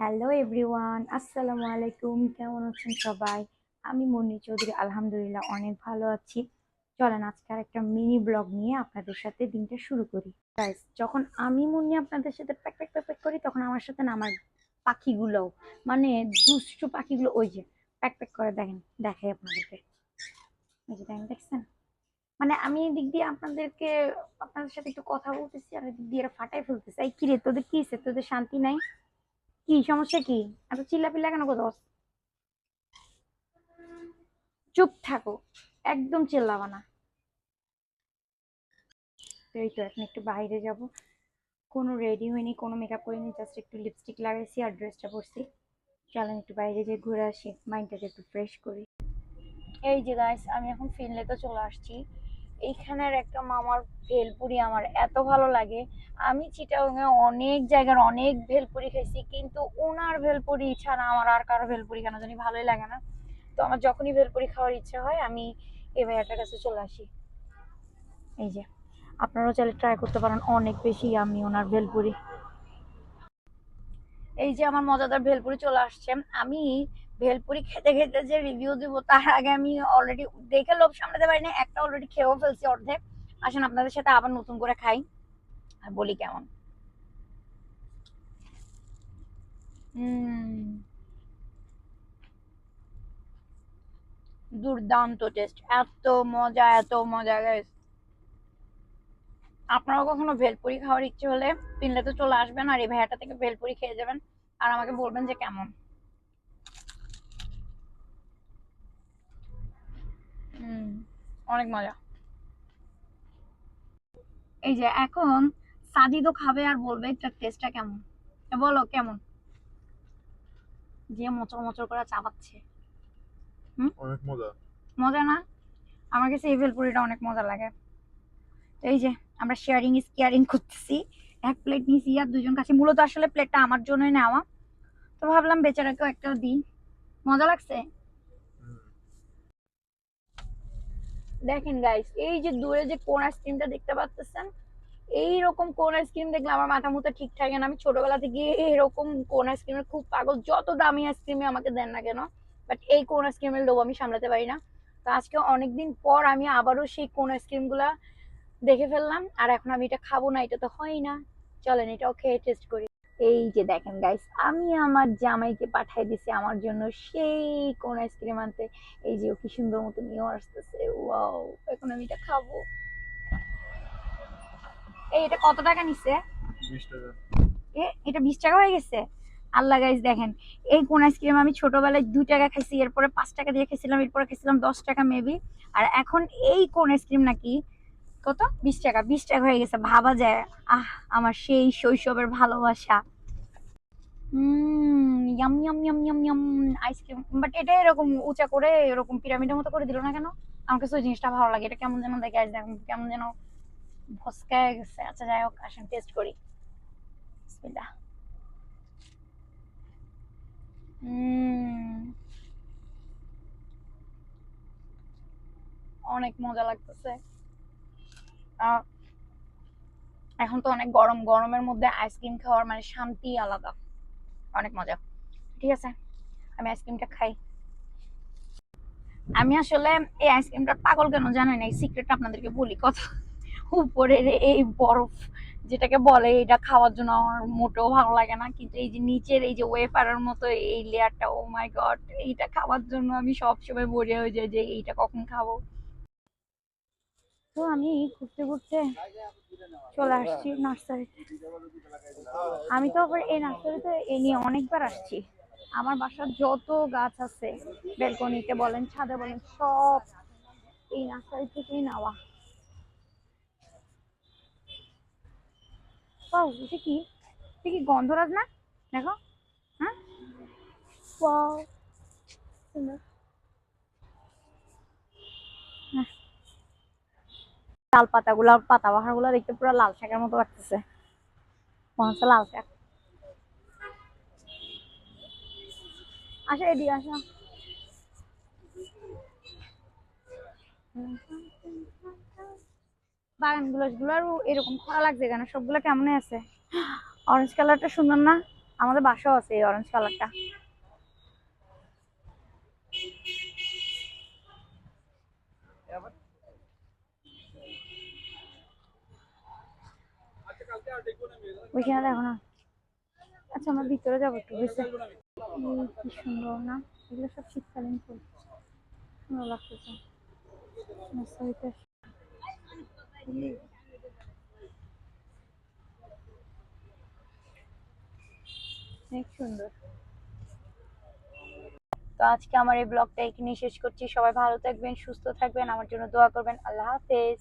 Hello everyone আসসালামু আলাইকুম কেমন আছেন সবাই? আমি মুন্নি চৌধুরী আলহামদুলিল্লাহ অনেক ভালো আছি। চলেন আজকে আর একটা মিনি ব্লগ নিয়ে আপনাদের সাথে দিনটা শুরু করি। Guys, যখন আমি মুন্নি আপনাদের সাথে প্যাক প্যাক প্যাক প্যাক করি তখন আমার সাথে না আমার পাখিগুলোও মানে দুষ্টু পাখিগুলো ওই যে প্যাক প্যাক করে দেখেন দেখাই আপনাদেরকে। ওই যে দেখেন দেখছেন? মানে আমি এদিক দিয়ে আপনাদেরকে আপনাদের সাথে একটু কথা বলতেছি আর এদিক দিয়ে এরা ফাটাই ফেলতেছে। এই কিরে তোদের কি? তোদের শান্তি নাই? কি সমস্যা কি? এত চিল্লাপিল্লা কেন করো? চুপ থাকো, একদম চিল্লাবা না। এই তো এখন একটু বাইরে যাব। কোনো রেডি হয়নি, কোনো মেকআপ করিনি জাস্ট একটু লিপস্টিক লাগাইছি আর ড্রেসটা পরছি। চলেন একটু বাইরে যেয়ে ঘুরে আসি মাইন্ডটাকে একটু ফ্রেশ করি। এই যে গাইস আমি এখন ফিনলেতে চলে আসছি। এইখানের একটা মামার ভেলপুরি আমার এত ভালো লাগে। আমি চিটাগাঙে অনেক জায়গার অনেক ভেলপুরি খেয়েছি কিন্তু ওনার ভেলপুরি ছাড়া আমার আর কারও ভেলপুরি কেন জানি ভালোই লাগে না। তো আমার যখনই ভেলপুরি খাওয়ার ইচ্ছা হয়, আমি এই ভাইয়াটার কাছে চলে আসি। এই যে, আপনারাও চাইলে ট্রাই করতে পারেন, অনেক বেশি আমি ওনার ভেলপুরি। এই যে আমার মজাদার ভেলপুরি চলে আসছে। আমি ভেলপুরি খেতে খেতে যে রিভিউ দিব, তার আগে আমি অলরেডি দেখে লোভ সামলাতে পারি না একটা অলরেডি খেয়েও ফেলছি অর্ধেক। আসেন, আপনাদের সাথে আবার নতুন করে খাই আর বলি কেমন। দুর্দান্ত টেস্ট এত মজা এত মজা গাইস আপনারা কখনো ভেলপুরি খাওয়ার ইচ্ছে হলে পিনলেতে চলে আসবেন, আর এই ভাইয়াটা থেকে ভেলপুরি খেয়ে যাবেন, আর আমাকে বলবেন যে কেমন। অনেক মজা। এই যে এখন সাজিদও খাবে আর বলবে এটার টেস্টটা কেমন? বলো কেমন? যে মোচর মোচড় করে চাবাচ্ছে। অনেক মজা। মজা না? আমার কাছে এই ভেলপুরিটা অনেক মজা লাগে। তো এই যে আমরা শেয়ারিং ইজ কেয়ারিং করতেছি। এক প্লেট নিয়েছি আর দুজন কাছে মূলত আসলে প্লেটটা আমার জন্যই নেওয়া। তো ভাবলাম বেচারাকেও একটা দিই। মজা লাগছে? দেখেন গাইস এই যে দূরে যে কোন আইসক্রিমটা দেখতে পাচ্ছেন এইরকম কোন আইসক্রিম দেখলে আমার মাথা মতো ঠিক থাকে না। আমি ছোটবেলা থেকে এরকম কোন আইসক্রিমের খুব পাগল, যত দামি আইসক্রিমে আমাকে দেন না কেন বাট এই কোন আইসক্রিমের লোভ আমি সামলাতে পারি না। তো আজকে অনেকদিন পর আমি আবারও সেই কোন আইসক্রিমগুলা দেখে ফেললাম, আর এখন আমি এটা খাব না, এটা তো হয় না। চলেন এটাও খেয়ে টেস্ট করি। এই যে দেখেন গাইস আমি আমার জামাইকে পাঠাই দিছি আমার জন্য সেই কোন আইসক্রিম আনতে। এই যে ও কি সুন্দর মতো নিয়েও আসতেছে। ওয়াও এখন আমি এটা খাব। এই এটা কত টাকা নিছে? এ এটা বিশ টাকা হয়ে গেছে? আল্লাহ গাইস দেখেন এই কোন আইসক্রিম আমি ছোটবেলায় দুই টাকা খাইছি এরপরে পাঁচ টাকা দিয়ে খেয়েছিলাম এরপরে খেয়েছিলাম দশ টাকা মেবি আর এখন এই কোন আইসক্রিম নাকি কত? বিশ টাকা বিশ টাকা হয়ে গেছে ভাবা যায়। আহ আমার সেই শৈশবের ভালোবাসা। Yum yum yum yum yum ice cream but এটা এরকম উঁচা করে এরকম পিরামিডের মতো করে দিল না কেন? আমার কাছে ওই জিনিসটা ভালো লাগে। এটা কেমন যেন দেখে আজ কেমন যেন ভস্কায় গেছে। আচ্ছা যাই হোক আসেন টেস্ট করি। বিসমিল্লাহ। উম, অনেক মজা লাগতেছে। এখন তো অনেক গরম, গরমের মধ্যে আইসক্রিম খাওয়ার মানে শান্তি আলাদা। অনেক মজা। ঠিক আছে? আমি আইসক্রিমটা খাই। আমি আসলে এই আইসক্রিমটা পাগল কেন জানেন? এই সিক্রেটটা আপনাদেরকে বলি কথা। উপরের এই বরফ যেটাকে বলে, এটা খাওয়ার জন্য আমার মোটেও ভালো লাগে না। কিন্তু এই যে নিচের এই যে ওয়েফারের মতো এই লেয়ারটা ও মাই গড এইটা খাওয়ার জন্য আমি সবসময় মরে হয়ে যাই যে এইটা কখন খাব। তো আমি ঘুরতে ঘুরতে চলে আসছি নার্সারিতে। আমি তো আবার এই নার্সারিতে এ নিয়ে অনেকবার আসছি। আমার বাসার যত গাছ আছে বেলকনিতে বলেন, ছাদে বলেন, সব এই নার্সারি থেকেই নেওয়া। পাও এটা কি? এটা কি গন্ধরাজ না? দেখো হ্যাঁ? সুন্দর। তাল পাতাগুলা পাতা বাহারগুলা দেখতে পুরো লাল শাকের মতো লাগতেছে। মনে হচ্ছে লাল শাক। আসো এদিকে আসো। বাগানগুলো গুলো এরকম খরা লাগছে কেন? সবগুলো কেমন আছে? অরেঞ্জ কালারটা সুন্দর না? আমাদের বাসাও আছে এই অরেঞ্জ কালারটা ওইখানে দেখো না। আচ্ছা আমরা ভিতরে যাব একটু বুঝছে কি সুন্দর না? এগুলো সব শীতকালীন ফুল। সুন্দর লাগতেছে। তো আজকে আমার এই ব্লগটা এখানেই শেষ করছি। সবাই ভালো থাকবেন, সুস্থ থাকবেন। আমার জন্য দোয়া করবেন। আল্লাহ হাফেজ।